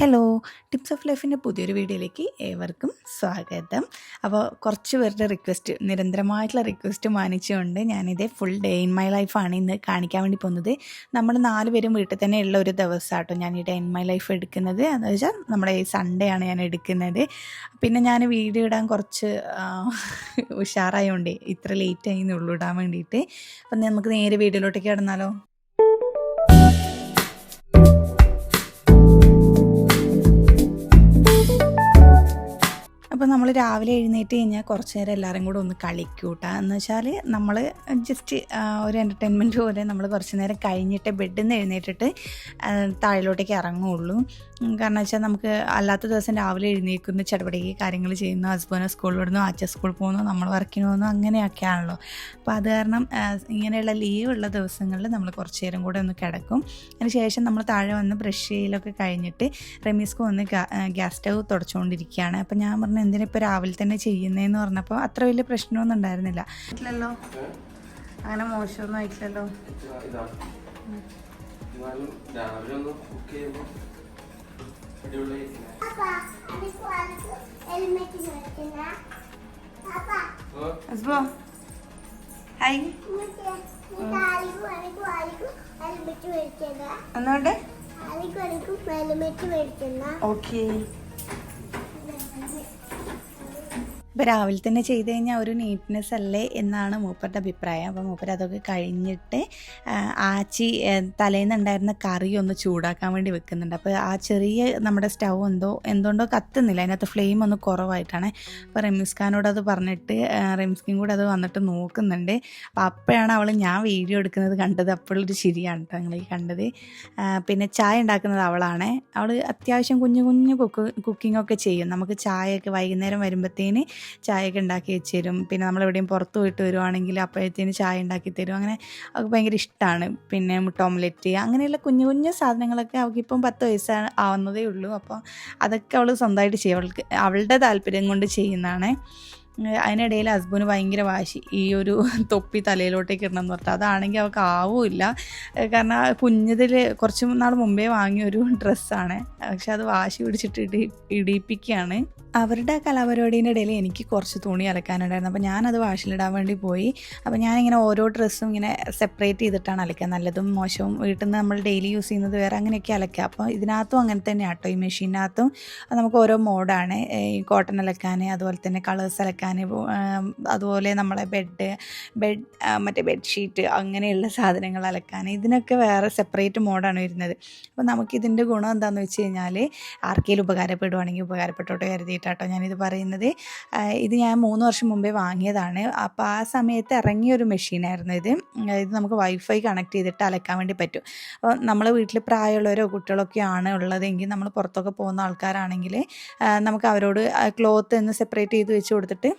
Hello tips of ലൈഫിന്റെ പുതിയൊരു വീഡിയോയിലേക്ക് ഏവർക്കും സ്വാഗതം. അപ്പോൾ കുറച്ച് പേരുടെ റിക്വസ്റ്റ് നിരന്തരമായിട്ടുള്ള റിക്വസ്റ്റ് മാനിച്ചുകൊണ്ട് ഞാനിത് ഫുൾ ഡേ ഇൻ മൈ ലൈഫാണ് ഇന്ന് കാണിക്കാൻ വേണ്ടി പോകുന്നത്. നമ്മൾ നാല് പേരും വീട്ടിൽ തന്നെ ഉള്ള ഒരു ദിവസമാട്ടോ ഞാൻ ഈ ഡേ ഇൻ മൈ ലൈഫ് എടുക്കുന്നത്. എന്ന് വെച്ചാൽ നമ്മുടെ ഈ സൺഡേ ആണ് ഞാൻ എടുക്കുന്നത്. പിന്നെ ഞാൻ വീഡിയോ ഇടാൻ കുറച്ച് ഉഷാറായതുകൊണ്ട് ഇത്ര ലേറ്റ് ആയി എന്നുള്ളൂ ഇടാൻ വേണ്ടിയിട്ട്. അപ്പം നമുക്ക് നേരെ വീഡിയോയിലോട്ടേക്ക് കിടന്നാലോ? അപ്പോൾ നമ്മൾ രാവിലെ എഴുന്നേറ്റ് കഴിഞ്ഞാൽ കുറച്ച് നേരം എല്ലാവരും കൂടെ ഒന്ന് കളിക്കൂട്ടാ എന്ന് വെച്ചാൽ നമ്മൾ ജസ്റ്റ് ഒരു എന്റർടൈൻമെന്റ് പോലെ നമ്മൾ കുറച്ച് നേരം കഴിഞ്ഞിട്ട് ബെഡിൽ നിന്ന് എഴുന്നേറ്റിട്ട് താഴിലോട്ടേക്ക് ഇറങ്ങുള്ളൂ. കാരണം വെച്ചാൽ നമുക്ക് അല്ലാത്ത ദിവസം രാവിലെ എഴുന്നേൽക്കുന്ന ചടപടകി കാര്യങ്ങൾ ചെയ്യുന്നു ഹസ്ബൻഡ് സ്കൂളിൽ വിടുന്നു അച്ഛൻ സ്കൂളിൽ പോകുന്നു നമ്മൾ വർക്കിന് പോകുന്നു അങ്ങനെയൊക്കെയാണല്ലോ. അപ്പോൾ അത് കാരണം ഇങ്ങനെയുള്ള ലീവ് ഉള്ള ദിവസങ്ങളിൽ നമ്മൾ കുറച്ച് നേരം കൂടെ ഒന്ന് കിടക്കും. അതിനുശേഷം നമ്മൾ താഴെ വന്ന് ബ്രഷ് ചെയ്യലൊക്കെ കഴിഞ്ഞിട്ട് റമീസ്ക്ക് വന്ന് ഗ്യാസ് സ്റ്റവ് തുടച്ചുകൊണ്ടിരിക്കുകയാണ് അപ്പോൾ ഞാൻ പറഞ്ഞു എന്തിനാ ഇപ്പോൾ രാവിലെ തന്നെ ചെയ്യുന്നതെന്ന് പറഞ്ഞപ്പോൾ അത്ര വലിയ പ്രശ്നമൊന്നും ഉണ്ടായിരുന്നില്ല. ഇല്ലല്ലോ. അങ്ങനെ മോശമൊന്നും ആയിട്ടില്ലല്ലോ. രാവിലെ ഒന്ന് കുക്ക് ചെയ്യുമ്പോൾ ഹായ്. എന്നോണ്ട് ഓക്കെ. ഇപ്പോൾ രാവിലെ തന്നെ ചെയ്ത് കഴിഞ്ഞാൽ ഒരു നീറ്റ്നെസ് അല്ലേ എന്നാണ് മൂപ്പരുടെ അഭിപ്രായം. അപ്പോൾ മൂപ്പർ അതൊക്കെ കഴിഞ്ഞിട്ട് ആച്ചി തലേന്നുണ്ടായിരുന്ന കറി ഒന്ന് ചൂടാക്കാൻ വേണ്ടി വെക്കുന്നുണ്ട്. അപ്പോൾ ആ ചെറിയ നമ്മുടെ സ്റ്റൗ എന്തോ എന്തുകൊണ്ടോ കത്തുന്നില്ല. അതിനകത്ത് ഫ്ലെയിം ഒന്ന് കുറവായിട്ടാണ്. അപ്പോൾ റെമിസ്ഖാനോട് അത് പറഞ്ഞിട്ട് ആ, റെമിസ്കിൻ കൂടെ അത് വന്നിട്ട് നോക്കുന്നുണ്ട്. അപ്പോൾ അപ്പോഴാണ് അവൾ ഞാൻ വീഡിയോ എടുക്കുന്നത് കണ്ടത്. അപ്പോഴൊരു ശരിയാണ് കേട്ടോ നിങ്ങൾ ഈ കണ്ടത്. പിന്നെ ചായ ഉണ്ടാക്കുന്നത് അവളാണ്. അവൾ അത്യാവശ്യം കുഞ്ഞു കുഞ്ഞു കുക്ക് കുക്കിംഗ് ഒക്കെ ചെയ്യും. നമുക്ക് ചായയൊക്കെ വൈകുന്നേരം വരുമ്പോഴത്തേന് ചായയൊക്കെ ഉണ്ടാക്കി വെച്ച് തരും പിന്നെ നമ്മൾ എവിടെയും പുറത്ത് പോയിട്ട് വരുവാണെങ്കിൽ അപ്പോഴത്തേന് ചായ ഉണ്ടാക്കി തരും. അങ്ങനെ അവൾക്ക് ഭയങ്കര ഇഷ്ടമാണ്. പിന്നെ മുട്ട ഓംലെറ്റ് അങ്ങനെയുള്ള കുഞ്ഞു കുഞ്ഞു സാധനങ്ങളൊക്കെ അവൾക്ക് ഇപ്പം പത്ത് വയസ്സാണ് ആവുന്നതേ ഉള്ളൂ. അപ്പോൾ അതൊക്കെ അവൾ സ്വന്തമായിട്ട് ചെയ്യും. അവൾക്ക് അവളുടെ താല്പര്യം കൊണ്ട് ചെയ്യുന്നതാണ്. അതിനിടയിൽ ഹസ്ബൻഡ് ഭയങ്കര വാശി. ഈ ഒരു തൊപ്പി തലയിലോട്ടേക്ക് ഇടണം എന്ന് പറഞ്ഞിട്ട്. അതാണെങ്കിൽ അവൾക്ക് ആവില്ല കാരണം കുഞ്ഞതിൽ കുറച്ച് നാൾ മുമ്പേ വാങ്ങിയ ഒരു ഡ്രസ്സാണ്. പക്ഷെ അത് വാശി പിടിച്ചിട്ട് ഇടി ഇടിപ്പിക്കുകയാണ് അവരുടെ കലാപരിപാടീന്റെ ഇടയിൽ എനിക്ക് കുറച്ച് തുണി അലക്കാനുണ്ടായിരുന്നു. അപ്പോൾ ഞാനത് വാഷിലിടാൻ വേണ്ടി പോയി. അപ്പോൾ ഞാനിങ്ങനെ ഓരോ ഡ്രസ്സും ഇങ്ങനെ സെപ്പറേറ്റ് ചെയ്തിട്ടാണ് അലക്കുക. നല്ലതും മോശവും വീട്ടിൽ നിന്ന് നമ്മൾ ഡെയിലി യൂസ് ചെയ്യുന്നത് വേറെ അങ്ങനെയൊക്കെ അലക്കുക. അപ്പോൾ ഇതിനകത്തും അങ്ങനെ തന്നെയാണ് കേട്ടോ. ഈ മെഷീനകത്തും നമുക്ക് ഓരോ മോഡാണ്. ഈ കോട്ടൺ അലക്കാൻ അതുപോലെ തന്നെ കളേഴ്സ് അലക്കാൻ അതുപോലെ നമ്മളെ ബെഡ് ബെഡ് മറ്റേ ബെഡ്ഷീറ്റ് അങ്ങനെയുള്ള സാധനങ്ങൾ അലക്കാൻ. ഇതിനൊക്കെ വേറെ സെപ്പറേറ്റ് മോഡാണ് വരുന്നത്. അപ്പോൾ നമുക്കിതിന്റെ ഗുണം എന്താണെന്ന് വെച്ച് കഴിഞ്ഞാൽ ആർക്കെങ്കിലും ഉപകാരപ്പെടുവാണെങ്കിൽ ഉപകാരപ്പെട്ടോട്ട് കരുതിയിട്ടാട്ടോ ഞാനിത് പറയുന്നത്. ഇത് ഞാൻ മൂന്ന് വർഷം മുമ്പേ വാങ്ങിയതാണ്. അപ്പോൾ ആ സമയത്ത് ഇറങ്ങിയ ഒരു മെഷീനായിരുന്നു ഇത്. ഇത് നമുക്ക് വൈഫൈ കണക്ട് ചെയ്തിട്ട് അലക്കാൻ വേണ്ടി പറ്റും. അപ്പോൾ നമ്മളെ വീട്ടിൽ പ്രായമുള്ളവരോ കുട്ടികളൊക്കെ ആണ് ഉള്ളതെങ്കിൽ നമ്മൾ പുറത്തൊക്കെ പോകുന്ന ആൾക്കാരാണെങ്കിൽ നമുക്ക് അവരോട് ക്ലോത്ത് എന്ന് സെപ്പറേറ്റ് ചെയ്ത് വെച്ച് കൊടുത്തിട്ട്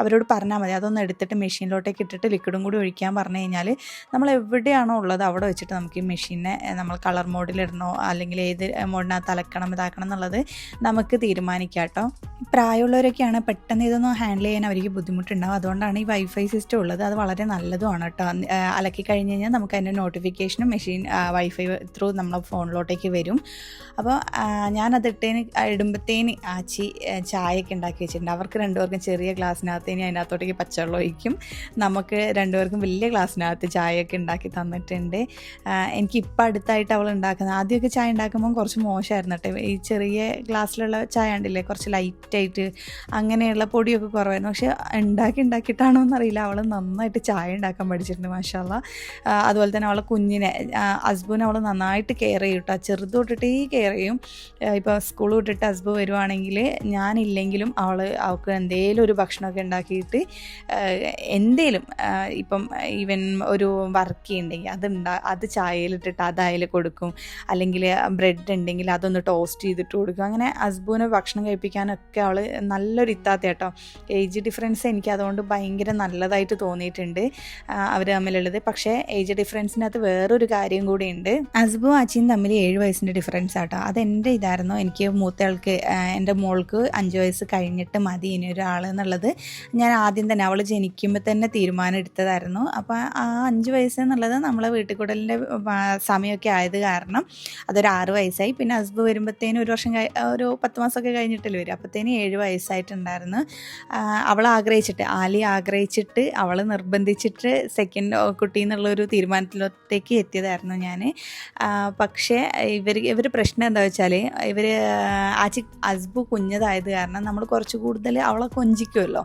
അവരോട് പറഞ്ഞാൽ മതി. അതൊന്ന് എടുത്തിട്ട് മെഷീനിലോട്ടേക്ക് ഇട്ടിട്ട് ലിക്വിഡും കൂടി ഒഴിക്കാൻ പറഞ്ഞു കഴിഞ്ഞാൽ നമ്മൾ എവിടെയാണോ ഉള്ളത് അവിടെ വെച്ചിട്ട് നമുക്ക് ഈ മെഷീനെ നമ്മൾ കളർ മോഡിലിടണോ അല്ലെങ്കിൽ ഏത് മോഡിനകത്ത് അലക്കണം ഇതാക്കണം എന്നുള്ളത് നമുക്ക് തീരുമാനിക്കാം കേട്ടോ പ്രായമുള്ളവരൊക്കെയാണ് പെട്ടെന്ന് ഇതൊന്നും ഹാൻഡിൽ ചെയ്യാൻ അവർക്ക് ബുദ്ധിമുട്ടുണ്ടാവും അതുകൊണ്ടാണ് ഈ വൈഫൈ സിസ്റ്റം ഉള്ളത്. അത് വളരെ നല്ലതുമാണ് കേട്ടോ. അലക്കി കഴിഞ്ഞ് കഴിഞ്ഞാൽ നമുക്ക് അതിന്റെ നോട്ടിഫിക്കേഷനും മെഷീൻ വൈഫൈ ത്രൂ നമ്മളെ ഫോണിലോട്ടേക്ക് വരും. അപ്പോൾ ഞാനത് ഇട്ടേന് ഇടുമ്പത്തേന് ആച്ചി ചായയൊക്കെ ഉണ്ടാക്കി വെച്ചിട്ടുണ്ട്. അവർക്ക് രണ്ടുപേർക്കും ചെറിയ ഗ്ലാസ്സിനകത്തേന് അതിനകത്തോട്ടേക്ക് പച്ചവെള്ളം ഒഴിക്കും. നമുക്ക് രണ്ടുപേർക്കും വലിയ ഗ്ലാസ്സിനകത്ത് ചായയൊക്കെ ഉണ്ടാക്കി തന്നിട്ടുണ്ട്. എനിക്ക് ഇപ്പം അടുത്തായിട്ട് അവൾ ഉണ്ടാക്കുന്നത് ആദ്യമൊക്കെ ചായ ഉണ്ടാക്കുമ്പോൾ കുറച്ച് മോശമായിരുന്നു കേട്ടോ. ഈ ചെറിയ ഗ്ലാസ്സിലുള്ള ചായ ഉണ്ടല്ലേ കുറച്ച് ലൈറ്റായിട്ട് അങ്ങനെയുള്ള പൊടിയൊക്കെ കുറവായിരുന്നു. പക്ഷേ ഉണ്ടാക്കി ഉണ്ടാക്കിയിട്ടാണോ എന്നറിയില്ല. അവൾ നന്നായിട്ട് ചായ ഉണ്ടാക്കാൻ പഠിച്ചിട്ടുണ്ട് മാഷാല്ല അതുപോലെ തന്നെ അവളെ കുഞ്ഞിനെ ഹസ്ബൻഡ് അവൾ നന്നായിട്ട് കെയർ ചെയ്യും കേട്ടോ. ചെറുത് കെയർ ചെയ്യും. ഇപ്പോൾ സ്കൂൾ വിട്ടിട്ട് ഹസ്ബൻഡ് വരുവാണെങ്കിൽ ഞാനില്ലെങ്കിലും അവൾ അവൾക്ക് എന്തേലും ഒരു ഭക്ഷണമൊക്കെ ഉണ്ടാക്കിയിട്ട് എന്തേലും ഇപ്പം ഈവൻ ഒരു വർക്ക് ചെയ്യുന്നുണ്ടെങ്കിൽ അത് ഉണ്ടാ അത് ചായയിലിട്ടിട്ട് അത് അതിൽ കൊടുക്കും. അല്ലെങ്കിൽ ബ്രെഡ് ഉണ്ടെങ്കിൽ അതൊന്ന് ടോസ്റ്റ് ചെയ്തിട്ട് കൊടുക്കും. അങ്ങനെ ഹസ്ബൻഡിനെ ഭക്ഷണം കഴിപ്പിക്കാനൊക്കെ അവൾ നല്ലൊരു ഇത്താത്ത കേട്ടോ ഏജ് ഡിഫറൻസ് എനിക്ക് അതുകൊണ്ട് ഭയങ്കര നല്ലതായിട്ട് തോന്നിയിട്ടുണ്ട് അവർ തമ്മിലുള്ളത്. പക്ഷേ ഏജ് ഡിഫറൻസിനകത്ത് വേറൊരു കാര്യം കൂടിയുണ്ട്. ഹസ്ബും അച്ചിയും തമ്മിൽ ഏഴ് വയസ്സിന്റെ ഡിഫറൻസ് ആട്ടോ അതെന്റെ ഇതായിരുന്നു. എനിക്ക് മൂത്തയാൾക്ക് എന്റെ മോൾക്ക് അഞ്ച് വയസ്സ് കഴിഞ്ഞിട്ട് മതി ഇനി ഒരാൾ എന്നുള്ളത്. ഞാൻ ആദ്യം തന്നെ അവൾ ജനിക്കുമ്പോൾ തന്നെ തീരുമാനം എടുത്തതായിരുന്നു. അപ്പോൾ ആ അഞ്ച് വയസ്സ് എന്നുള്ളത് നമ്മളെ വീട്ടിൽക്കൂടലിന്റെ സമയമൊക്കെ ആയത് കാരണം അതൊരു ആറ് വയസ്സായി. പിന്നെ ഹസ്ബ് വരുമ്പോഴത്തേനും ഒരു വർഷം ഒരു പത്ത് മാസമൊക്കെ കഴിഞ്ഞിട്ടല്ലേ വരും അപ്പോഴത്തേനും ഏഴ് വയസ്സായിട്ടുണ്ടായിരുന്നു. അവൾ ആഗ്രഹിച്ചിട്ട് ആലി ആഗ്രഹിച്ചിട്ട് അവൾ നിർബന്ധിച്ചിട്ട് സെക്കൻഡ് കുട്ടി എന്നുള്ളൊരു തീരുമാനത്തിലേക്ക് എത്തിയതായിരുന്നു ഞാൻ പക്ഷേ ഇവർ ഇവർ പ്രശ്നം എന്താ വെച്ചാൽ ഇവർ ആച്ചി അസ്ബു കുഞ്ഞതായത് കാരണം നമ്മൾ കുറച്ച് കൂടുതൽ അവളെ കൊഞ്ചിക്കുമല്ലോ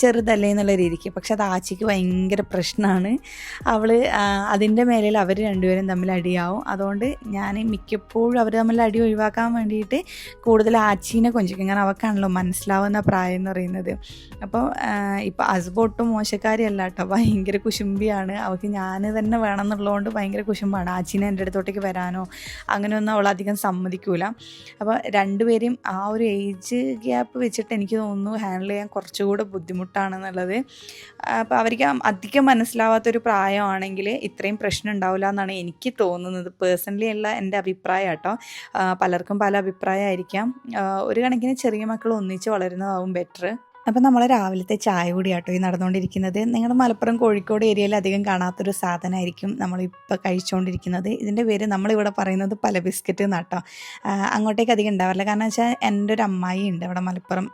ചെറുതല്ലേ എന്നുള്ള രീതിക്ക്. പക്ഷെ അത് ആച്ചിക്ക് ഭയങ്കര പ്രശ്നമാണ് അവൾ അതിന്റെ മേലിൽ അവർ രണ്ടുപേരും തമ്മിൽ അടിയാവും. അതുകൊണ്ട് ഞാൻ മിക്കപ്പോഴും അവർ തമ്മിൽ അടി ഒഴിവാക്കാൻ വേണ്ടിയിട്ട് കൂടുതൽ ആച്ചീനെ കൊഞ്ചിക്കും. കാരണം അവൾക്കാണല്ലോ മനസ്സിലാവുന്ന പ്രായം എന്ന് പറയുന്നത്. അപ്പോൾ ഇപ്പോൾ അസ്ബ ഒട്ടും മോശക്കാരിയല്ല കേട്ടോ. ഭയങ്കര കുശുംബിയാണ് അവൾക്ക് ഞാൻ തന്നെ വേണം എന്നുള്ളതുകൊണ്ട് ഭയങ്കര കുശുമ്പാണ്. ആച്ചീനെ എന്റെ അടുത്തോട്ടേക്ക് വരാനോ അങ്ങനെയൊന്നും അവൾ അധികം സമ്മതിക്കൂല. അപ്പോൾ രണ്ടുപേരും ആ ഒരു ഏജ് ഗ്യാപ്പ് വെച്ചിട്ട് എനിക്ക് തോന്നുന്നു ഹാൻഡിൽ ചെയ്യാൻ കുറച്ചുകൂടെ ബുദ്ധിമുട്ടാണെന്നുള്ളത്. അപ്പോൾ അവർക്ക് അധികം മനസ്സിലാവാത്തൊരു പ്രായമാണെങ്കിൽ ഇത്രയും പ്രശ്നം ഉണ്ടാവില്ല എന്നാണ് എനിക്ക് തോന്നുന്നത്. പേഴ്സണലി ഉള്ള എന്റെ അഭിപ്രായം കേട്ടോ. പലർക്കും പല അഭിപ്രായമായിരിക്കാം. ഒരു കണക്കിന് ചെറിയ മക്കൾ ഒന്നിച്ച് വളരുന്നതാവും ബെറ്റർ അപ്പം നമ്മൾ രാവിലത്തെ ചായ കൂടി ആട്ടോ ഈ നടന്നുകൊണ്ടിരിക്കുന്നത് നിങ്ങളുടെ മലപ്പുറം കോഴിക്കോട് ഏരിയയിൽ അധികം കാണാത്തൊരു സാധനമായിരിക്കും നമ്മളിപ്പോൾ കഴിച്ചുകൊണ്ടിരിക്കുന്നത് ഇതിന്റെ പേര് നമ്മളിവിടെ പറയുന്നത് പല ബിസ്ക്കറ്റ് എന്നാട്ടോ. അങ്ങോട്ടേക്ക് അധികം ഉണ്ടാവില്ല കാരണം വെച്ചാൽ എന്റെ ഒരു അമ്മായി ഉണ്ട് അവിടെ മലപ്പുറം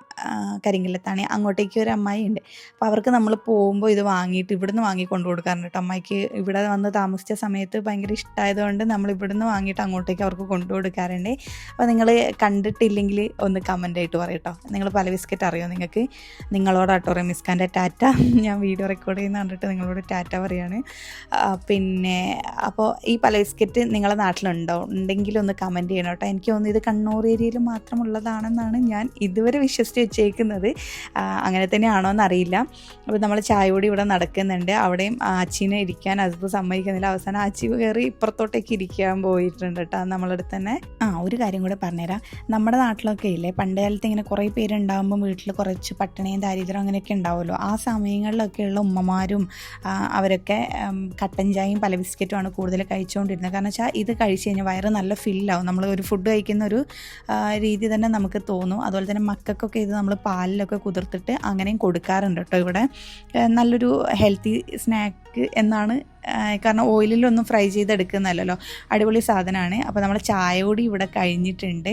കരിങ്കല്ലത്താണ്. അങ്ങോട്ടേക്ക് ഒരു അമ്മായി ഉണ്ട് അപ്പോൾ അവർക്ക് നമ്മൾ പോകുമ്പോൾ ഇത് വാങ്ങിയിട്ട് ഇവിടുന്ന് വാങ്ങി കൊണ്ടു കൊടുക്കാറുണ്ട് കേട്ടോ അമ്മായിക്ക് ഇവിടെ വന്ന് താമസിച്ച സമയത്ത് ഭയങ്കര ഇഷ്ടമായതുകൊണ്ട് നമ്മൾ ഇവിടുന്ന് വാങ്ങിയിട്ട് അങ്ങോട്ടേക്ക് അവർക്ക് കൊണ്ടു കൊടുക്കാറുണ്ട്. അപ്പോൾ നിങ്ങൾ കണ്ടിട്ടില്ലെങ്കിൽ ഒന്ന് കമന്റ് ആയിട്ട് പറയട്ടോ നിങ്ങൾ പല ബിസ്ക്കറ്റ് അറിയോ നിങ്ങൾക്ക്? നിങ്ങളോടാട്ടോ റെമിസ്കാന്റെ ടാറ്റ. ഞാൻ വീഡിയോ റെക്കോർഡ് ചെയ്യുന്ന കണ്ടിട്ട് നിങ്ങളോട് ടാറ്റ പറയാണ്. പിന്നെ അപ്പോൾ ഈ പല ബിസ്ക്കറ്റ് നിങ്ങളുടെ നാട്ടിലുണ്ടോ? ഉണ്ടെങ്കിൽ ഒന്ന് കമന്റ് ചെയ്യണം കേട്ടോ. എനിക്ക് തോന്നുന്നു ഇത് കണ്ണൂർ ഏരിയയിൽ മാത്രമുള്ളതാണെന്നാണ് ഞാൻ ഇതുവരെ വിശ്വസിച്ച് വെച്ചേക്കുന്നത്. അങ്ങനെ തന്നെയാണോ എന്നറിയില്ല. അപ്പോൾ നമ്മൾ ചായ കൂടി ഇവിടെ നടക്കുന്നുണ്ട്. അവിടെയും ആച്ചീനെ ഇരിക്കാൻ അതിപ്പോൾ സമ്മതിക്കുന്നില്ല. അവസാനം ആച്ചി കയറി ഇപ്പുറത്തോട്ടേക്ക് ഇരിക്കാൻ പോയിട്ടുണ്ട് കേട്ടോ. നമ്മളടുത്ത് തന്നെ. ആ ഒരു കാര്യം കൂടെ പറഞ്ഞുതരാം. നമ്മുടെ നാട്ടിലൊക്കെ ഇല്ലേ? പണ്ട് കാലത്ത് ഇങ്ങനെ കുറേ പേരുണ്ടാകുമ്പോൾ വീട്ടിൽ കുറച്ച് പട്ടിണിയും ദാരിദ്ര്യം അങ്ങനെയൊക്കെ ഉണ്ടാവുമല്ലോ. ആ സമയങ്ങളിലൊക്കെയുള്ള ഉമ്മമാരും അവരൊക്കെ കട്ടൻ ചായയും പല ബിസ്ക്കറ്റുമാണ് കൂടുതൽ കഴിച്ചുകൊണ്ടിരുന്നത്. കാരണം വെച്ചാൽ ഇത് കഴിച്ച് കഴിഞ്ഞാൽ വയറ് നല്ല ഫില്ലാവും നമ്മൾ ഒരു ഫുഡ് കഴിക്കുന്ന ഒരു രീതി തന്നെ നമുക്ക് തോന്നും. അതുപോലെ തന്നെ മക്കൾക്കൊക്കെ ഇത് നമ്മൾ പാലിലൊക്കെ കുതിർത്തിട്ട് അങ്ങനെയും കൊടുക്കാറുണ്ട് കേട്ടോ ഇവിടെ. നല്ലൊരു ഹെൽത്തി സ്നാക്ക് എന്നാണ് കാരണം ഓയിലിലൊന്നും ഫ്രൈ ചെയ്തെടുക്കുന്നല്ലോ അടിപൊളി സാധനമാണ്. അപ്പോൾ നമ്മൾ ചായ കൂടി ഇവിടെ കഴിഞ്ഞിട്ടുണ്ട്.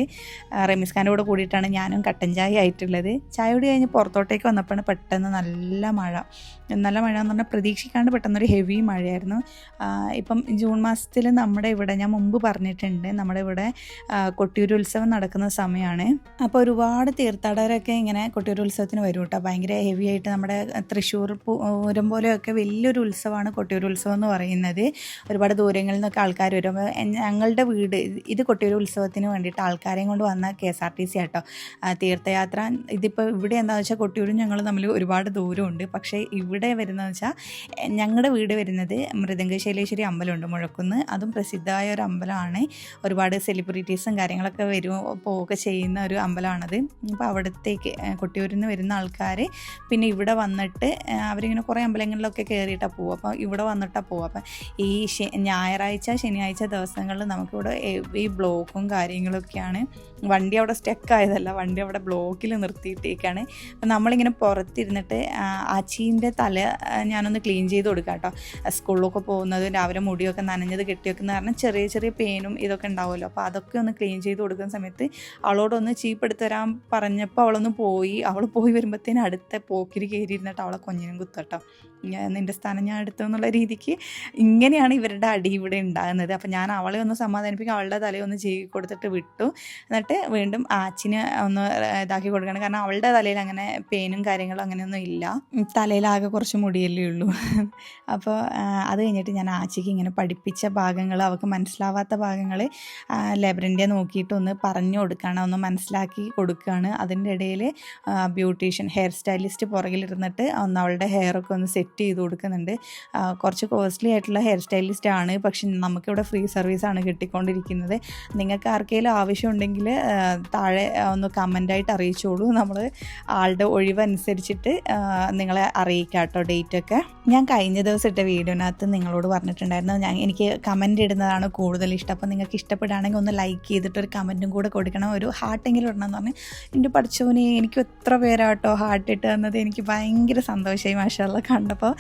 റമീസ് ഖാന്റെ കൂടെ കൂടിയിട്ടാണ് ഞാനും കട്ടൻ ചായ ആയിട്ടുള്ളത്. ചായ കൂടി കഴിഞ്ഞ് പുറത്തോട്ടേക്ക് വന്നപ്പോഴാണ് പെട്ടെന്ന് നല്ല മഴ. നല്ല മഴ എന്ന് പറഞ്ഞാൽ പ്രതീക്ഷിക്കാണ്ട് പെട്ടെന്നൊരു ഹെവി മഴയായിരുന്നു. ഇപ്പം ജൂൺ മാസത്തിൽ നമ്മുടെ ഇവിടെ ഞാൻ മുമ്പ് പറഞ്ഞിട്ടുണ്ട് നമ്മുടെ ഇവിടെ കൊട്ടിയൂർ ഉത്സവം നടക്കുന്ന സമയമാണ്. അപ്പോൾ ഒരുപാട് തീർത്ഥാടകരൊക്കെ ഇങ്ങനെ കൊട്ടിയൂർ ഉത്സവത്തിന് വരും കേട്ടോ ഭയങ്കര ഹെവി ആയിട്ട് നമ്മുടെ തൃശ്ശൂർ പൂരം പോലെയൊക്കെ വലിയൊരു ഉത്സവമാണ് കൊട്ടിയൂർ ഉത്സവം എന്ന് പറയുന്നത് ഒരുപാട് ദൂരങ്ങളിൽ നിന്നൊക്കെ ആൾക്കാർ വരുമ്പോൾ ഞങ്ങളുടെ വീട് ഇത് കൊട്ടിയൂർ ഉത്സവത്തിന് വേണ്ടിയിട്ട് ആൾക്കാരെയും കൊണ്ട് വന്ന K S R T C auto. തീർത്ഥയാത്ര. ഇതിപ്പോൾ ഇവിടെ എന്താണെന്ന് വെച്ചാൽ കൊട്ടിയൂരും ഞങ്ങൾ തമ്മിൽ ഒരുപാട് ദൂരമുണ്ട്. പക്ഷേ ഇവിടെ വരുന്നതെന്ന് വെച്ചാൽ ഞങ്ങളുടെ വീട് വരുന്നത് മൃദംഗശൈലേശ്വരി അമ്പലമുണ്ട് മുഴക്കുന്ന്. അതും പ്രസിദ്ധമായ ഒരു അമ്പലമാണ്. ഒരുപാട് സെലിബ്രിറ്റീസും കാര്യങ്ങളൊക്കെ വരും പോവുകയൊക്കെ ചെയ്യുന്ന ഒരു അമ്പലമാണത്. അപ്പോൾ അവിടത്തേക്ക് കൊട്ടിയൂരിൽ നിന്ന് വരുന്ന ആൾക്കാർ പിന്നെ ഇവിടെ വന്നിട്ട് അവരിങ്ങനെ കുറേ അമ്പലങ്ങളിലൊക്കെ കയറിയിട്ടാണ് പോകും അപ്പോൾ ഇവിടെ വന്നിട്ടാണ് പോവുക അപ്പം ഈ ഞായറാഴ്ച ശനിയാഴ്ച ദിവസങ്ങളിൽ നമുക്കിവിടെ ഈ ബ്ലോക്കും കാര്യങ്ങളൊക്കെയാണ്. വണ്ടി അവിടെ സ്റ്റക്ക് ആയതല്ല വണ്ടി അവിടെ ബ്ലോക്കിൽ നിർത്തിയിട്ടേക്കാണ്. അപ്പം നമ്മളിങ്ങനെ പുറത്തിരുന്നിട്ട് അച്ചീന്റെ തല ഞാനൊന്ന് ക്ലീൻ ചെയ്ത് കൊടുക്കാം കേട്ടോ. സ്കൂളിലൊക്കെ പോകുന്നത് രാവിലെ മുടിയൊക്കെ നനഞ്ഞത് കെട്ടിയൊക്കെ എന്ന് പറഞ്ഞാൽ ചെറിയ ചെറിയ പെയിനും ഇതൊക്കെ ഉണ്ടാവുമല്ലോ. അപ്പോൾ അതൊക്കെ ഒന്ന് ക്ലീൻ ചെയ്ത് കൊടുക്കുന്ന സമയത്ത് അവളോടൊന്ന് ചീപ്പ് എടുത്ത് തരാൻ പറഞ്ഞപ്പോൾ അവളൊന്ന് പോയി. അവൾ പോയി വരുമ്പോഴത്തേനും അടുത്ത പോക്കിൽ കയറിയിരുന്നിട്ട് അവളെ കൊഞ്ഞിനും കുത്തട്ടോ നിന്റെ സ്ഥാനം ഞാൻ എടുത്തു എന്നുള്ള രീതിക്ക് ഇങ്ങനെയാണ് ഇവരുടെ അടി ഇവിടെ ഉണ്ടാകുന്നത്. അപ്പം ഞാൻ അവളെ ഒന്ന് സമാധാനിപ്പിക്കും. അവളുടെ തലയൊന്ന് ചെയ്യി കൊടുത്തിട്ട് വിട്ടു. എന്നിട്ട് വീണ്ടും ആച്ചിന് ഒന്ന് ഇതാക്കി കൊടുക്കണം. കാരണം അവളുടെ തലയിൽ അങ്ങനെ പെയിനും കാര്യങ്ങളും അങ്ങനെയൊന്നും ഇല്ല. തലയിലാകെ കുറച്ച് മുടിയല്ലേ ഉള്ളൂ. അപ്പോൾ അത് കഴിഞ്ഞിട്ട് ഞാൻ ആച്ചിക്ക് ഇങ്ങനെ പഠിപ്പിച്ച ഭാഗങ്ങൾ അവൾക്ക് മനസ്സിലാവാത്ത ഭാഗങ്ങൾ ലെബറിന്റെ നോക്കിയിട്ടൊന്ന് പറഞ്ഞു കൊടുക്കുകയാണ് ഒന്ന് മനസ്സിലാക്കി കൊടുക്കുകയാണ് അതിന്റെ ഇടയിൽ ബ്യൂട്ടീഷ്യൻ ഹെയർ സ്റ്റൈലിസ്റ്റ് പുറകിലിരുന്നിട്ട് ഒന്ന് അവളുടെ ഹെയറൊക്കെ ഒന്ന് സെറ്റ് ചെയ്ത് കൊടുക്കുന്നുണ്ട്. കുറച്ച് കോസ്റ്റ്ലി ആയിട്ടുള്ള ഹെയർ സ്റ്റൈലിസ്റ്റ് ആണ്. പക്ഷെ നമുക്കിവിടെ ഫ്രീ സർവീസാണ് കിട്ടിക്കൊണ്ടിരിക്കുന്നത്. നിങ്ങൾക്ക് ആർക്കെങ്കിലും ആവശ്യമുണ്ടെങ്കിൽ താഴെ ഒന്ന് കമന്റായിട്ട് അറിയിച്ചോളൂ. നമ്മൾ ആളുടെ ഒഴിവനുസരിച്ചിട്ട് നിങ്ങളെ അറിയിക്കാം കേട്ടോ ഡേറ്റൊക്കെ ഞാൻ കഴിഞ്ഞ ദിവസം ഇട്ട വീഡിയോനകത്ത് നിങ്ങളോട് പറഞ്ഞിട്ടുണ്ടായിരുന്നു. ഞാൻ എനിക്ക് കമന്റ് ഇടുന്നതാണ് കൂടുതൽ ഇഷ്ടം. അപ്പോൾ നിങ്ങൾക്ക് ഇഷ്ടപ്പെടുകയാണെങ്കിൽ ഒന്ന് ലൈക്ക് ചെയ്തിട്ട് ഒരു കമന്റും കൂടെ കൊടുക്കണം. ഒരു ഹാർട്ടെങ്കിലും ഇടണം എന്ന് പറഞ്ഞ് എന്റെ പഠിച്ചവനെ എനിക്ക് എത്ര പേരാട്ടോ ഹാർട്ട് ഇട്ട് തന്നത്. എനിക്ക് ഭയങ്കര സന്തോഷമായി മാഷല്ല കണ്ടപ്പോൾ.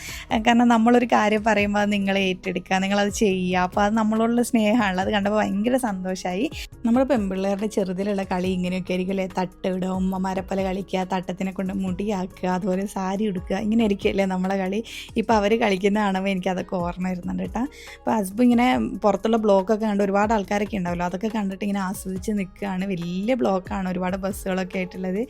കാരണം നമ്മളൊരു കാര്യം പറയുമ്പോൾ അത് നിങ്ങൾ ഏറ്റെടുക്കുക നിങ്ങളത് ചെയ്യുക അപ്പോൾ അത് നമ്മളോടുള്ള സ്നേഹമാണല്ലോ. അത് കണ്ടപ്പോൾ ഭയങ്കര സന്തോഷമായി നമ്മൾ പെൺപിള്ളേരുടെ ചെറുതിലുള്ള കളി ഇങ്ങനെയൊക്കെ ആയിരിക്കും അല്ലേ തട്ട് ഇടുക ഉമ്മമാരെ പോലെ കളിക്കുക തട്ടത്തിനെ കൊണ്ട് മുടിയാക്കുക അതുപോലെ സാരി ഉടുക്കുക ഇങ്ങനെ ആയിരിക്കുമല്ലേ നമ്മളെ കളി? ഇപ്പോൾ അവർ കളിക്കുന്ന കാണുമ്പോൾ എനിക്ക് അതൊക്കെ ഓർമ്മ വരുന്നുണ്ട് കേട്ടോ. അപ്പോൾ ഹസ്ബ് ഇങ്ങനെ പുറത്തുള്ള ബ്ലോക്കൊക്കെ കണ്ട് ഒരുപാട് ആൾക്കാരൊക്കെ ഉണ്ടാവുമല്ലോ അതൊക്കെ കണ്ടിട്ട് ഇങ്ങനെ ആസ്വദിച്ച് നിൽക്കുകയാണ്. വലിയ ബ്ലോക്കാണ് ഒരുപാട് ബസ്സുകളൊക്കെ ആയിട്ടുള്ളത്.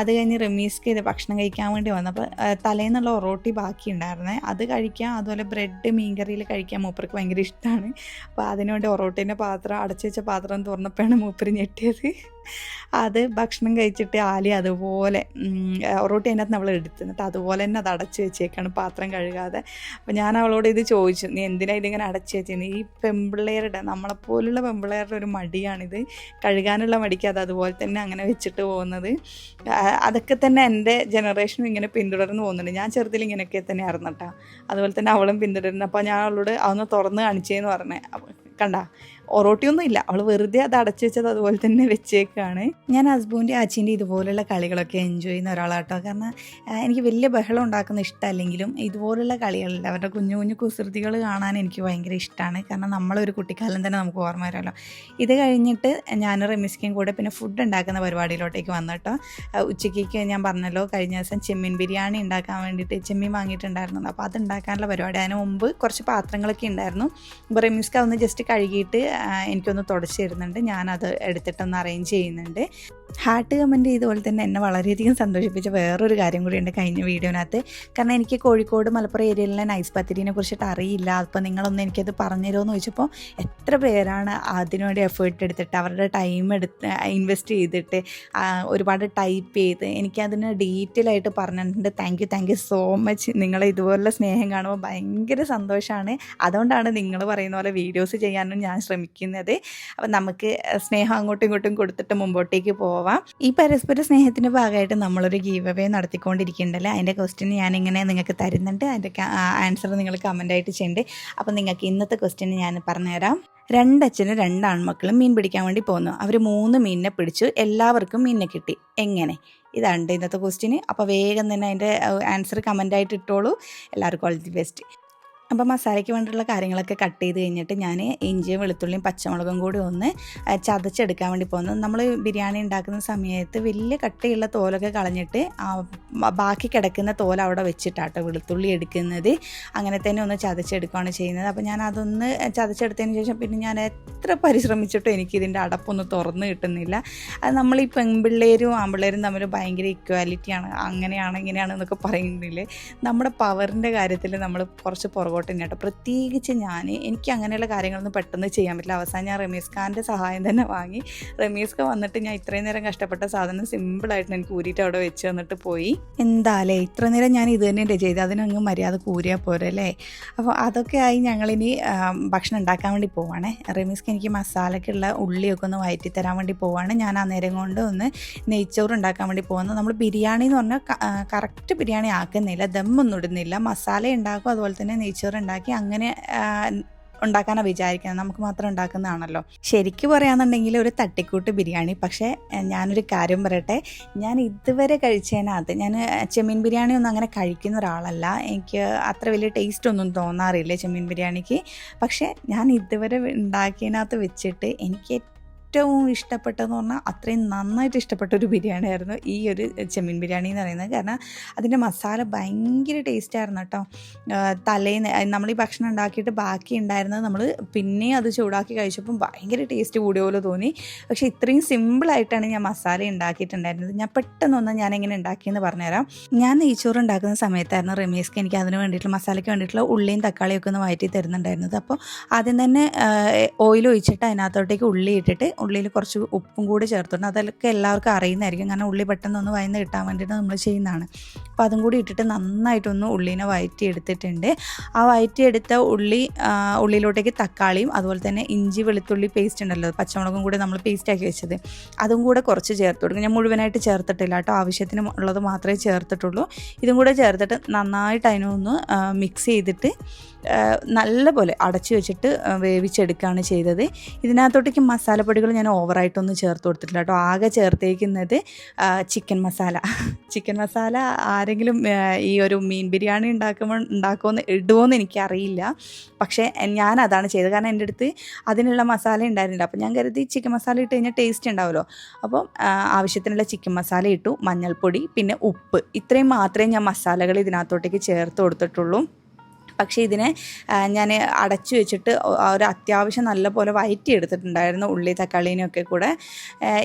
അത് കഴിഞ്ഞ് റിമീസ്ക്ക് ഇത് ഭക്ഷണം കഴിക്കാൻ വേണ്ടി വന്നപ്പോൾ തലേന്നുള്ള ഒറോട്ടി ബാക്കി ഉണ്ടായിരുന്നേ അത് കഴിക്കാം അതുപോലെ ബ്രെഡ് മീൻകറിയിൽ കഴിക്കാൻ മൂപ്പർക്ക് ഭയങ്കര ഇഷ്ടമാണ് അപ്പോൾ അതിനുവേണ്ടി ഒറോട്ടീന്റെ പാത്രം അടച്ചു വെച്ച പാത്രം തുറന്നപ്പോഴാണ് മൂപ്പര് ഞെട്ടിയത്. അത് ഭക്ഷണം കഴിച്ചിട്ട് ആലി അതുപോലെ ഒറോട്ടി അതിനകത്ത് നമ്മൾ എടുത്തു എന്നിട്ട് അതുപോലെ തന്നെ അത് അടച്ചു വെച്ചേക്കാണ് പാത്രം കഴുകാതെ. അപ്പോൾ ഞാൻ അവളോട് ഇത് ചോദിച്ചു നീ എന്തിനാണ് ഇതിങ്ങനെ അടച്ചു വെച്ചത് ഈ പെമ്പിള്ളേരുടെ നമ്മളെപ്പോലുള്ള പെമ്പിള്ളേരുടെ ഒരു മടിയാണിത്. കഴുകാനുള്ള മടിക്ക് അത് അതുപോലെ തന്നെ അങ്ങനെ വെച്ചിട്ട് പോകുന്നത്. അതൊക്കെ തന്നെ എന്റെ ജനറേഷനും ഇങ്ങനെ പിന്തുടർന്ന് പോകുന്നുണ്ട്. ഞാൻ ചെറുതിൽ ഇങ്ങനെയൊക്കെ തന്നെ അറിഞ്ഞിട്ടാണ് അതുപോലെ തന്നെ അവളും പിന്തുടരുന്നു അപ്പോൾ ഞാൻ അവളോട് അതൊന്ന് തുറന്ന് കാണിച്ചേന്ന് പറഞ്ഞേ. കണ്ട ഒറോട്ടിയൊന്നും ഇല്ല അവൾ വെറുതെ അത് അടച്ചു വെച്ചത് അതുപോലെ തന്നെ വെച്ചേക്കാണ്. ഞാൻ ഹസ്ബൻഡ് അച്ഛന്റെ ഇതുപോലുള്ള കളികളൊക്കെ എൻജോയ് ചെയ്യുന്ന ഒരാളാട്ടോ. കാരണം എനിക്ക് വലിയ ബഹളം ഉണ്ടാക്കുന്ന ഇഷ്ടമല്ലെങ്കിലും ഇതുപോലുള്ള കളികളിൽ അവരുടെ കുഞ്ഞു കുഞ്ഞു കുസൃതികൾ കാണാൻ എനിക്ക് ഭയങ്കര ഇഷ്ടമാണ് കാരണം നമ്മളൊരു കുട്ടിക്കാലം തന്നെ നമുക്ക് ഓർമ്മ വരുമല്ലോ. ഇത് കഴിഞ്ഞിട്ട് ഞാൻ റെമിസ്ക്കും കൂടെ പിന്നെ ഫുഡ് ഉണ്ടാക്കുന്ന പരിപാടിയിലോട്ടേക്ക് വന്നു കേട്ടോ. ഉച്ചയ്ക്ക് ഞാൻ പറഞ്ഞല്ലോ കഴിഞ്ഞ ദിവസം ചെമ്മീൻ ബിരിയാണി ഉണ്ടാക്കാൻ വേണ്ടിയിട്ട് ചെമ്മീൻ വാങ്ങിയിട്ടുണ്ടായിരുന്നു അപ്പോൾ അത് ഉണ്ടാക്കാനുള്ള പരിപാടി. അതിന് മുമ്പ് കുറച്ച് പാത്രങ്ങളൊക്കെ ഉണ്ടായിരുന്നു. അപ്പോൾ റെമിസ്ക്ക് അതൊന്ന് ജസ്റ്റ് കഴുകിയിട്ട് എനിക്കൊന്ന് തുടച്ചിരുന്നുണ്ട്. ഞാനത് എടുത്തിട്ടൊന്ന് അറേഞ്ച് ചെയ്യുന്നുണ്ട്. ഹാർട്ട് കമന്റ് ചെയ്തപോലെ തന്നെ എന്നെ വളരെയധികം സന്തോഷിപ്പിച്ച വേറൊരു കാര്യം കൂടിയുണ്ട് കഴിഞ്ഞ വീഡിയോനകത്ത്. കാരണം എനിക്ക് കോഴിക്കോട് മലപ്പുറം ഏരിയയിലെ നൈസ് പത്തിരിനെ കുറിച്ചിട്ട് അറിയില്ല. അപ്പോൾ നിങ്ങളൊന്ന് എനിക്കത് പറഞ്ഞു തരുമോ എന്ന് ചോദിച്ചപ്പോൾ എത്ര പേരാണ് അതിനുവേണ്ടി എഫേർട്ട് എടുത്തിട്ട് അവരുടെ ടൈം എടുത്ത് ഇൻവെസ്റ്റ് ചെയ്തിട്ട് ഒരുപാട് ടൈപ്പ് ചെയ്ത് എനിക്കതിന് ഡീറ്റെയിൽ ആയിട്ട് പറഞ്ഞിട്ടുണ്ട്. Thank you thank you so much നിങ്ങളെ ഇതുപോലുള്ള സ്നേഹം കാണുമ്പോൾ ഭയങ്കര സന്തോഷമാണ് അതുകൊണ്ടാണ് നിങ്ങൾ പറയുന്ന പോലെ വീഡിയോസ് ചെയ്യാനും ഞാൻ ശ്രമിക്കുന്നത്. അപ്പം നമുക്ക് സ്നേഹം അങ്ങോട്ടും ഇങ്ങോട്ടും കൊടുത്തിട്ട് മുമ്പോട്ടേക്ക് പോവാം. ഈ പരസ്പര സ്നേഹത്തിന്റെ ഭാഗമായിട്ട് നമ്മളൊരു ഗീവ് അവേ നടത്തിക്കൊണ്ടിരിക്കുന്നുണ്ടല്ലോ? അതിന്റെ ക്വസ്റ്റ്യൻ ഇങ്ങനെ നിങ്ങൾക്ക് തരുന്നുണ്ട്. അതിന്റെ ആൻസർ നിങ്ങൾ കമന്റ് ആയിട്ട് ചെയ്യണ്ടേ. അപ്പോൾ നിങ്ങൾക്ക് ഇന്നത്തെ ക്വസ്റ്റ്യൻ ഞാൻ പറഞ്ഞുതരാം. രണ്ടച്ഛനും രണ്ട് ആൺമക്കളും മീൻ പിടിക്കാൻ വേണ്ടി പോന്നു. അവർ മൂന്ന് മീനിനെ പിടിച്ചു. എല്ലാവർക്കും മീനിനെ കിട്ടി. എങ്ങനെ? ഇതാണ് ഇന്നത്തെ ക്വസ്റ്റ്യന് അപ്പോൾ വേഗം തന്നെ അതിന്റെ ആൻസർ കമന്റായിട്ട് ഇട്ടോളൂ. എല്ലാവർക്കും ഓൾ ദി ബെസ്റ്റ് അപ്പോൾ മസാലയ്ക്ക് വേണ്ടിയിട്ടുള്ള കാര്യങ്ങളൊക്കെ കട്ട് ചെയ്ത് കഴിഞ്ഞിട്ട് ഞാൻ ഇഞ്ചിയും വെളുത്തുള്ളിയും പച്ചമുളകും കൂടി ഒന്ന് ചതച്ചെടുക്കാൻ വേണ്ടി പോകുന്നു നമ്മൾ ബിരിയാണി ഉണ്ടാക്കുന്ന സമയത്ത് വലിയ കട്ടിയുള്ള തോലൊക്കെ കളഞ്ഞിട്ട് ബാക്കി കിടക്കുന്ന തോൽ അവിടെ വെച്ചിട്ടാട്ടോ വെളുത്തുള്ളി എടുക്കുന്നത്. അങ്ങനെ തന്നെ ഒന്ന് ചതച്ചെടുക്കുകയാണ് ചെയ്യുന്നത്. അപ്പോൾ ഞാൻ അതൊന്ന് ചതച്ചെടുത്തതിന് ശേഷം പിന്നെ ഞാൻ എത്ര പരിശ്രമിച്ചിട്ടും എനിക്കിതിന്റെ അടപ്പൊന്ന് തുറന്ന് കിട്ടുന്നില്ല. അത് നമ്മൾ ഈ പെൺപിള്ളേരും ആൺപിള്ളേരും തമ്മിൽ ഭയങ്കര ഇക്വാലിറ്റിയാണ് അങ്ങനെയാണ് ഇങ്ങനെയാണ് എന്നൊക്കെ പറയുന്നില്ലേ? നമ്മുടെ പവറിന്റെ കാര്യത്തിൽ നമ്മൾ കുറച്ച് പുറകോട്ട് തന്നെ കേട്ടോ. പ്രത്യേകിച്ച് ഞാൻ എനിക്ക് അങ്ങനെയുള്ള കാര്യങ്ങളൊന്നും പെട്ടെന്ന് ചെയ്യാൻ പറ്റില്ല. അവസാനം ഞാൻ റമീസ് ഖാന്റെ സഹായം തന്നെ വാങ്ങി. റമീസ് ഖാൻ വന്നിട്ട് ഞാൻ ഇത്രയും നേരം കഷ്ടപ്പെട്ട സാധനം സിമ്പിളായിട്ട് എനിക്ക് ഊരിയിട്ട് അവിടെ വെച്ച് തന്നിട്ട് പോയി. എന്താല്ലേ ഇത്ര നേരം ഞാൻ ഇത് തന്നെ ചെയ്ത് അതിനങ്ങ് മര്യാദ കൂരിയാൽ പോരെ അല്ലേ? അപ്പോൾ അതൊക്കെ ആയി ഞങ്ങളിനി ഭക്ഷണം ഉണ്ടാക്കാൻ വേണ്ടി പോവാണേ. റമീസ്ക്ക് എനിക്ക് മസാലയ്ക്കുള്ള ഉള്ളിയൊക്കെ ഒന്ന് വയറ്റി തരാൻ വേണ്ടി പോവാണ്. ഞാൻ ആ നേരം കൊണ്ട് ഒന്ന് നെയ്ച്ചോറ് ഉണ്ടാക്കാൻ വേണ്ടി പോകുന്നത് നമ്മൾ ബിരിയാണി എന്ന് പറഞ്ഞാൽ കറക്റ്റ് ബിരിയാണി ആക്കുന്നില്ല. ദമ്മൊന്നും ഇടുന്നില്ല. മസാല ഉണ്ടാക്കും അതുപോലെ തന്നെ നെയ്ച്ചോറ് ഉണ്ടാക്കി അങ്ങനെ ഉണ്ടാക്കാനാണ് വിചാരിക്കുന്നത്. നമുക്ക് മാത്രം ഉണ്ടാക്കുന്നതാണല്ലോ. ശരിക്ക് പറയാന്നുണ്ടെങ്കിൽ ഒരു തട്ടിക്കൂട്ട് ബിരിയാണി. പക്ഷേ ഞാനൊരു കാര്യം പറയട്ടെ. ഞാൻ ഇതുവരെ കഴിച്ചതിനകത്ത് ഞാൻ ചെമ്മീൻ ബിരിയാണി ഒന്നും അങ്ങനെ കഴിക്കുന്ന ഒരാളല്ല. എനിക്ക് അത്ര വലിയ ടേസ്റ്റ് ഒന്നും തോന്നാറില്ല ചെമ്മീൻ ബിരിയാണിക്ക്. പക്ഷേ ഞാൻ ഇതുവരെ ഉണ്ടാക്കിയതിനകത്ത് വെച്ചിട്ട് എനിക്ക് ഏറ്റവും ഇഷ്ടപ്പെട്ടതെന്ന് പറഞ്ഞാൽ അത്രയും നന്നായിട്ട് ഇഷ്ടപ്പെട്ട ഒരു ബിരിയാണി ആയിരുന്നു ഈ ഒരു ചെമ്മീൻ ബിരിയാണി എന്ന് പറയുന്നത്. കാരണം അതിന്റെ മസാല ഭയങ്കര ടേസ്റ്റായിരുന്നു കേട്ടോ. തലേന്ന് നമ്മൾ ഈ ഭക്ഷണം ഉണ്ടാക്കിയിട്ട് ബാക്കി ഉണ്ടായിരുന്നത് നമ്മൾ പിന്നെയും അത് ചൂടാക്കി കഴിച്ചപ്പം ഭയങ്കര ടേസ്റ്റ് കൂടിയ പോലെ തോന്നി. പക്ഷേ ഇത്രയും സിമ്പിളായിട്ടാണ് ഞാൻ മസാല ഉണ്ടാക്കിയിട്ടുണ്ടായിരുന്നത്. ഞാൻ പെട്ടെന്നൊന്ന് ഞാൻ എങ്ങനെ ഉണ്ടാക്കിയെന്ന് പറഞ്ഞുതരാം. ഞാൻ നെയ്ച്ചോറ് ഉണ്ടാക്കുന്ന സമയത്തായിരുന്നു റമീസ്ക്ക് എനിക്ക് അതിന് വേണ്ടിയിട്ടുള്ള മസാലയ്ക്ക് വേണ്ടിയിട്ടുള്ള ഉള്ളിയും തക്കാളിയും ഒക്കെ ഒന്ന് വഴറ്റി തരുന്നുണ്ടായിരുന്നത്. അപ്പോൾ ആദ്യം തന്നെ ഓയിൽ ഒഴിച്ചിട്ട് അതിനകത്തോട്ടേക്ക് ഉള്ളി ഇട്ടിട്ട് ഉള്ളിയിൽ കുറച്ച് ഉപ്പും കൂടി ചേർത്തിട്ടുണ്ട്. അതൊക്കെ എല്ലാവർക്കും അറിയുന്നതായിരിക്കും. കാരണം ഉള്ളി പെട്ടെന്നൊന്ന് വയന്ന് കിട്ടാൻ വേണ്ടിയിട്ട് നമ്മൾ ചെയ്യുന്നതാണ്. അപ്പോൾ അതും കൂടി ഇട്ടിട്ട് നന്നായിട്ടൊന്ന് ഉള്ളിനെ വയറ്റി എടുത്തിട്ടുണ്ട് ആ വയറ്റി എടുത്ത ഉള്ളി ഉള്ളിയിലോട്ടേക്ക് തക്കാളിയും അതുപോലെ തന്നെ ഇഞ്ചി വെളുത്തുള്ളി പേസ്റ്റ് ഉണ്ടല്ലോ പച്ചമുളകും കൂടി നമ്മൾ പേസ്റ്റ് ആക്കി വെച്ചത്. അതും കൂടെ കുറച്ച് ചേർത്ത് കൊടുക്കും. ഞാൻ മുഴുവനായിട്ട് ചേർത്തിട്ടില്ല കേട്ടോ. ആവശ്യത്തിന് ഉള്ളത് മാത്രമേ ചേർത്തിട്ടുള്ളൂ. ഇതും കൂടെ ചേർത്തിട്ട് നന്നായിട്ട് അതിനൊന്ന് മിക്സ് ചെയ്തിട്ട് നല്ലപോലെ അടച്ചു വെച്ചിട്ട് വേവിച്ചെടുക്കുകയാണ് ചെയ്തത്. ഇതിനകത്തോട്ടേക്ക് മസാലപ്പൊടികൾ ഞാൻ ഓവറായിട്ടൊന്നും ചേർത്ത് കൊടുത്തിട്ടില്ല കേട്ടോ. ആകെ ചേർത്തേക്കുന്നത് ചിക്കൻ മസാല. ചിക്കൻ മസാല ആരെങ്കിലും ഈ ഒരു മീൻ ബിരിയാണി ഉണ്ടാക്കുമ്പോൾ ഉണ്ടാക്കുമെന്ന് ഇടുമോയെന്ന് എനിക്കറിയില്ല. പക്ഷേ ഞാൻ അതാണ് ചെയ്തത്. കാരണം എന്റെ അടുത്ത് അതിനുള്ള മസാല ഉണ്ടായിരുന്നില്ല. അപ്പോൾ ഞാൻ കരുതി ചിക്കൻ മസാല ഇട്ട് കഴിഞ്ഞാൽ ടേസ്റ്റ് ഉണ്ടാവുമല്ലോ. അപ്പം ആവശ്യത്തിനുള്ള ചിക്കൻ മസാല ഇട്ടു മഞ്ഞൾപ്പൊടി പിന്നെ ഉപ്പ്. ഇത്രയും മാത്രമേ ഞാൻ മസാലകൾ ഇതിനകത്തോട്ടേക്ക് ചേർത്ത് കൊടുത്തിട്ടുള്ളൂ. പക്ഷേ ഇതിനെ ഞാൻ അടച്ചു വെച്ചിട്ട് ഒരു അത്യാവശ്യം നല്ലപോലെ വയറ്റി എടുത്തിട്ടുണ്ടായിരുന്നു ഉള്ളി തക്കാളീനെയൊക്കെ കൂടെ.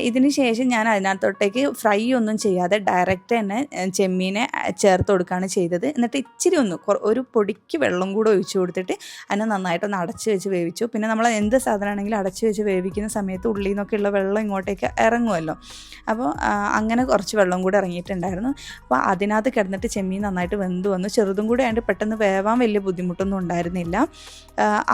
ഇതിന് ശേഷം ഞാൻ അതിനകത്തോട്ടേക്ക് ഫ്രൈ ഒന്നും ചെയ്യാതെ ഡയറക്റ്റ് തന്നെ ചെമ്മീനെ ചേർത്ത് കൊടുക്കുകയാണ് ചെയ്തത്. എന്നിട്ട് ഇച്ചിരി ഒന്ന് ഒരു പൊടിക്ക് വെള്ളം കൂടെ ഒഴിച്ചു കൊടുത്തിട്ട് അതിനെ നന്നായിട്ടൊന്ന് അടച്ചു വെച്ച് വേവിച്ചു. പിന്നെ നമ്മൾ എന്ത് സാധനമാണെങ്കിലും അടച്ചു വെച്ച് വേവിക്കുന്ന സമയത്ത് ഉള്ളിൽ നിന്നൊക്കെയുള്ള വെള്ളം ഇങ്ങോട്ടേക്ക് ഇറങ്ങുമല്ലോ. അപ്പോൾ അങ്ങനെ കുറച്ച് വെള്ളം കൂടെ ഇറങ്ങിയിട്ടുണ്ടായിരുന്നു. അപ്പോൾ അതിനകത്ത് കിടന്നിട്ട് ചെമ്മീൻ നന്നായിട്ട് വെന്ത് വന്നു. ചെറുതും കൂടെ ആയിട്ട് പെട്ടെന്ന് വേവാൻ വലിയ ബുദ്ധിമുട്ടൊന്നും ഉണ്ടായിരുന്നില്ല.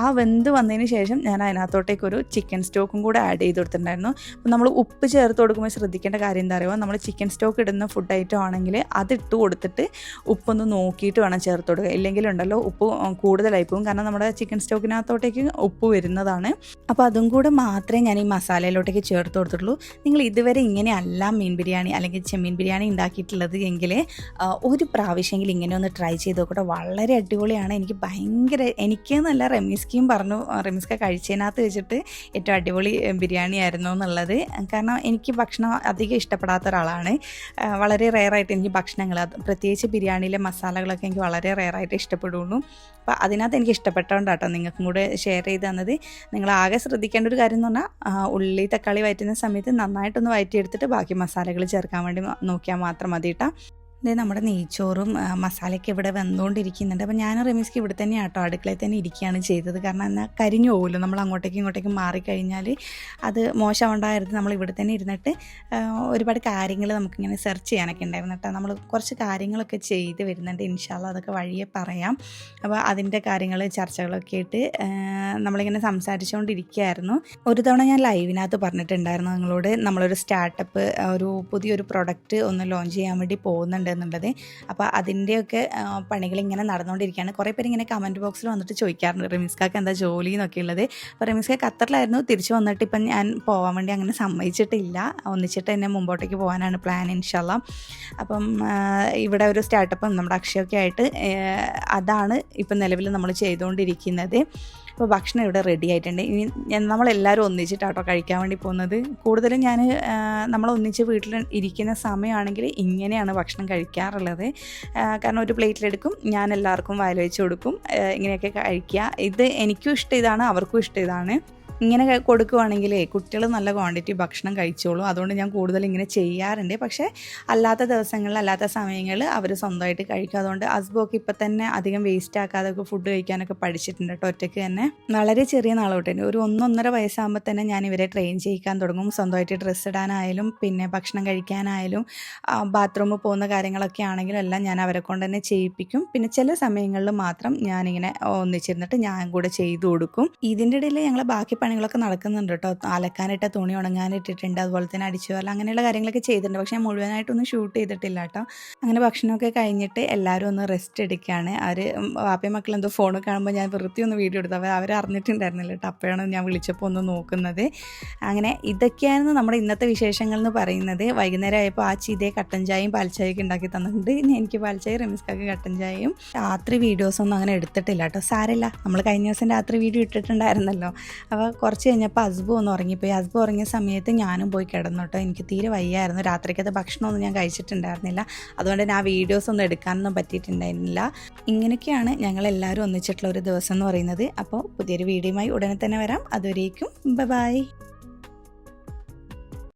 ആ, വെന്ത് വന്നതിന് ശേഷം ഞാൻ അതിനകത്തോട്ടേക്ക് ഒരു ചിക്കൻ സ്റ്റോക്കും കൂടെ ആഡ് ചെയ്ത് കൊടുത്തിട്ടുണ്ടായിരുന്നു. നമ്മൾ ഉപ്പ് ചേർത്ത് കൊടുക്കുമ്പോൾ ശ്രദ്ധിക്കേണ്ട കാര്യം എന്താ പറയുക നമ്മൾ ചിക്കൻ സ്റ്റോക്ക് ഇടുന്ന ഫുഡ് ഐറ്റം ആണെങ്കിൽ അത് ഇട്ട് കൊടുത്തിട്ട് ഉപ്പൊന്ന് നോക്കിയിട്ട് വേണം ചേർത്ത് കൊടുക്കുക ഇല്ലെങ്കിൽ ഉണ്ടല്ലോ ഉപ്പ് കൂടുതലായി പോകും. കാരണം നമ്മുടെ ചിക്കൻ സ്റ്റോക്കിനകത്തോട്ടേക്ക് ഉപ്പ് വരുന്നതാണ്. അപ്പോൾ അതും കൂടെ മാത്രമേ ഞാൻ ഈ മസാലയിലോട്ടേക്ക് ചേർത്ത് കൊടുത്തിട്ടുള്ളൂ. നിങ്ങൾ ഇതുവരെ ഇങ്ങനെയല്ല മീൻ ബിരിയാണി അല്ലെങ്കിൽ ചെമ്മീൻ ബിരിയാണി ഉണ്ടാക്കിയിട്ടുള്ളത് എങ്കിൽ ഒരു പ്രാവശ്യമെങ്കിലും ഇങ്ങനെ ഒന്ന് ട്രൈ ചെയ്ത് നോക്കട്ടെ. വളരെ അടിപൊളിയാണ് എനിക്ക് ഭയങ്കര എനിക്ക് നല്ല റെമിസ്കിയും പറഞ്ഞു റെമിസ്ക കഴിച്ചതിനകത്ത് വെച്ചിട്ട് ഏറ്റവും അടിപൊളി ബിരിയാണി ആയിരുന്നു എന്നുള്ളത്. കാരണം എനിക്ക് ഭക്ഷണം അധികം ഇഷ്ടപ്പെടാത്ത ഒരാളാണ്. വളരെ റെയറായിട്ട് എനിക്ക് ഭക്ഷണങ്ങൾ പ്രത്യേകിച്ച് ബിരിയാണിയിലെ മസാലകളൊക്കെ എനിക്ക് വളരെ റെയറായിട്ട് ഇഷ്ടപ്പെടുള്ളൂ. അപ്പോൾ അതിനകത്ത് എനിക്ക് ഇഷ്ടപ്പെട്ടതുകൊണ്ട് കേട്ടോ നിങ്ങൾക്കും കൂടെ ഷെയർ ചെയ്ത് തന്നത്. നിങ്ങൾ ആകെ ശ്രദ്ധിക്കേണ്ട ഒരു കാര്യം എന്ന് പറഞ്ഞാൽ ഉള്ളി തക്കാളി വയറ്റുന്ന സമയത്ത് നന്നായിട്ടൊന്ന് വയറ്റിയെടുത്തിട്ട് ബാക്കി മസാലകൾ ചേർക്കാൻ വേണ്ടി നോക്കിയാൽ മാത്രം മതി കേട്ടോ ഇത് നമ്മുടെ നെയ്ച്ചോറും മസാലയ്ക്ക് ഇവിടെ വെന്തുകൊണ്ടിരിക്കുന്നുണ്ട് അപ്പം ഞാൻ റമീസ്ക്ക് ഇവിടെ തന്നെ ആട്ടോ അടുക്കളയിൽ തന്നെ ഇരിക്കുകയാണ് ചെയ്തത്. കാരണം എന്നാൽ കരിഞ്ഞു പോകുമല്ലോ നമ്മൾ അങ്ങോട്ടേക്കും ഇങ്ങോട്ടേക്കും മാറിക്കഴിഞ്ഞാൽ അത് മോശമുണ്ടായിരുന്നു നമ്മൾ ഇവിടെ തന്നെ ഇരുന്നിട്ട് ഒരുപാട് കാര്യങ്ങൾ നമുക്കിങ്ങനെ സെർച്ച് ചെയ്യാനൊക്കെ ഉണ്ടായിരുന്നു കേട്ടോ നമ്മൾ കുറച്ച് കാര്യങ്ങളൊക്കെ ചെയ്ത് വരുന്നുണ്ട്. ഇൻഷാല്ല അതൊക്കെ വഴിയെ പറയാം. അപ്പോൾ അതിന്റെ കാര്യങ്ങൾ ചർച്ചകളൊക്കെ ആയിട്ട് നമ്മളിങ്ങനെ സംസാരിച്ചുകൊണ്ടിരിക്കുകയായിരുന്നു. ഒരു തവണ ഞാൻ ലൈവിനകത്ത് പറഞ്ഞിട്ടുണ്ടായിരുന്നു നിങ്ങളോട്. നമ്മളൊരു സ്റ്റാർട്ടപ്പ് ഒരു പുതിയൊരു പ്രൊഡക്റ്റ് ഒന്ന് ലോഞ്ച് ചെയ്യാൻ വേണ്ടി പോകുന്നുണ്ട് എന്നുള്ളത്. അപ്പോൾ അതിന്റെയൊക്കെ ഇങ്ങനെ നടന്നുകൊണ്ടിരിക്കുകയാണ് കുറേ പേര് ഇങ്ങനെ കമന്റ് ബോക്സിൽ വന്നിട്ട് ചോദിക്കാറുണ്ട് റിമിസ്കാക്ക് എന്താ ജോലി? എന്നൊക്കെ ഉള്ളത്. അപ്പോൾ റിമിസ്ക ഖത്തറിലായിരുന്നു തിരിച്ചു വന്നിട്ട് ഇപ്പം ഞാൻ പോകാൻ വേണ്ടി അങ്ങനെ സമ്മതിച്ചിട്ടില്ല. ഒന്നിച്ചിട്ട് എന്നെ മുമ്പോട്ടേക്ക് പോകാനാണ് പ്ലാൻ ഇൻഷല്ല അപ്പം ഇവിടെ ഒരു സ്റ്റാർട്ടപ്പ് നമ്മുടെ അക്ഷയൊക്കെ ആയിട്ട് അതാണ് ഇപ്പം നിലവിൽ നമ്മൾ ചെയ്തുകൊണ്ടിരിക്കുന്നത്. അപ്പോൾ ഭക്ഷണം ഇവിടെ റെഡി ആയിട്ടുണ്ട്. ഇനി നമ്മളെല്ലാവരും ഒന്നിച്ചിട്ടാട്ടോ കഴിക്കാൻ വേണ്ടി പോകുന്നത്. കൂടുതലും ഞാൻ നമ്മൾ ഒന്നിച്ച് വീട്ടിൽ ഇരിക്കുന്ന സമയമാണെങ്കിൽ ഇങ്ങനെയാണ് ഭക്ഷണം കഴിക്കാറുള്ളത്. കാരണം ഒരു പ്ലേറ്റിലെടുക്കും ഞാൻ എല്ലാവർക്കും വയൽ വെച്ച് കൊടുക്കും ഇങ്ങനെയൊക്കെ കഴിക്കുക. ഇത് എനിക്കും ഇഷ്ടം ഇതാണ് അവർക്കും ഇഷ്ടം ഇതാണ്. ഇങ്ങനെ കൊടുക്കുവാണെങ്കിൽ കുട്ടികൾ നല്ല ക്വാണ്ടിറ്റി ഭക്ഷണം കഴിച്ചോളും. അതുകൊണ്ട് ഞാൻ കൂടുതൽ ഇങ്ങനെ ചെയ്യാറുണ്ട്. പക്ഷേ അല്ലാത്ത ദിവസങ്ങളിൽ അല്ലാത്ത സമയങ്ങളിൽ അവർ സ്വന്തമായിട്ട് കഴിക്കും. അതുകൊണ്ട് അസ്ബോക്ക് ഇപ്പം തന്നെ അധികം വേസ്റ്റ് ആക്കാതെ ഒക്കെ ഫുഡ് കഴിക്കാനൊക്കെ പഠിച്ചിട്ടുണ്ട് കേട്ടോ ഒറ്റയ്ക്ക് തന്നെ. വളരെ ചെറിയ നാളോട്ട് തന്നെ ഒരു ഒന്നൊന്നര വയസ്സാകുമ്പോൾ തന്നെ ഞാൻ ഇവരെ ട്രെയിൻ ചെയ്യിക്കാൻ തുടങ്ങും. സ്വന്തമായിട്ട് ഡ്രസ്സ് ഇടാനായാലും പിന്നെ ഭക്ഷണം കഴിക്കാനായാലും ബാത്റൂമിൽ പോകുന്ന കാര്യങ്ങളൊക്കെ ആണെങ്കിലും എല്ലാം ഞാൻ അവരെ കൊണ്ട് തന്നെ ചെയ്യിപ്പിക്കും. പിന്നെ ചില സമയങ്ങളിൽ മാത്രം ഞാനിങ്ങനെ ഒന്നിച്ചിരുന്നിട്ട് ഞാൻ കൂടെ ചെയ്തു കൊടുക്കും. ഇതിന്റെ ഇടയിൽ ഞങ്ങൾ ബാക്കി പണികളൊക്കെ നടക്കുന്നുണ്ട് കേട്ടോ. അലക്കാനിട്ട തുണി ഉണങ്ങാനിട്ടിട്ടുണ്ട് അതുപോലെ തന്നെ അടിച്ചു വരൽ അങ്ങനെയുള്ള കാര്യങ്ങളൊക്കെ ചെയ്തിട്ടുണ്ട്. പക്ഷേ ഞാൻ മുഴുവനായിട്ടൊന്നും ഷൂട്ട് ചെയ്തിട്ടില്ല കേട്ടോ. അങ്ങനെ ഭക്ഷണമൊക്കെ കഴിഞ്ഞിട്ട് എല്ലാവരും ഒന്ന് റെസ്റ്റ് എടുക്കുകയാണ് അവർ വാപ്പയും മക്കൾ എന്തോ ഫോൺ കാണുമ്പോൾ ഞാൻ വൃത്തി ഒന്ന് വീഡിയോ എടുത്തു. അവർ അറിഞ്ഞിട്ടുണ്ടായിരുന്നില്ല കേട്ടോ. അപ്പോഴാണ് ഞാൻ വിളിച്ചപ്പോൾ ഒന്ന് നോക്കുന്നത്. അങ്ങനെ ഇതൊക്കെയായിരുന്നു നമ്മുടെ ഇന്നത്തെ വിശേഷങ്ങൾ എന്ന് പറയുന്നത്. വൈകുന്നേരം ആയപ്പോൾ ആ ചീതയെ കട്ടൻ ചായയും പാൽച്ചായയൊക്കെ ഉണ്ടാക്കി തന്നിട്ടുണ്ട്. എനിക്ക് പാൽച്ചായ റമിസ്കാക്ക് കട്ടൻ ചായയും രാത്രി വീഡിയോസ് ഒന്നും അങ്ങനെ എടുത്തിട്ടില്ല കേട്ടോ. സാരമില്ല. നമ്മൾ കഴിഞ്ഞ ദിവസം രാത്രി വീഡിയോ ഇട്ടിട്ടുണ്ടായിരുന്നല്ലോ. അപ്പോൾ കുറച്ച് കഴിഞ്ഞപ്പോൾ അസ്ബു ഒന്ന് ഉറങ്ങിപ്പോയി. അസ്ബു ഉറങ്ങിയ സമയത്ത് ഞാനും പോയി കിടന്നു കേട്ടോ എനിക്ക് തീരെ വയ്യായിരുന്നു. രാത്രിക്കത്തെ ഭക്ഷണമൊന്നും ഞാൻ കഴിച്ചിട്ടുണ്ടായിരുന്നില്ല. അതുകൊണ്ട് ആ വീഡിയോസ് ഒന്നും എടുക്കാനൊന്നും പറ്റിയിട്ടുണ്ടായിരുന്നില്ല. ഇങ്ങനെയൊക്കെയാണ് ഞങ്ങൾ എല്ലാവരും ഒന്നിച്ചിട്ടുള്ള ഒരു ദിവസം എന്ന് പറയുന്നത്. അപ്പോൾ പുതിയൊരു വീഡിയോയുമായി ഉടനെ തന്നെ വരാം. അതുവരേക്കും. ബൈ.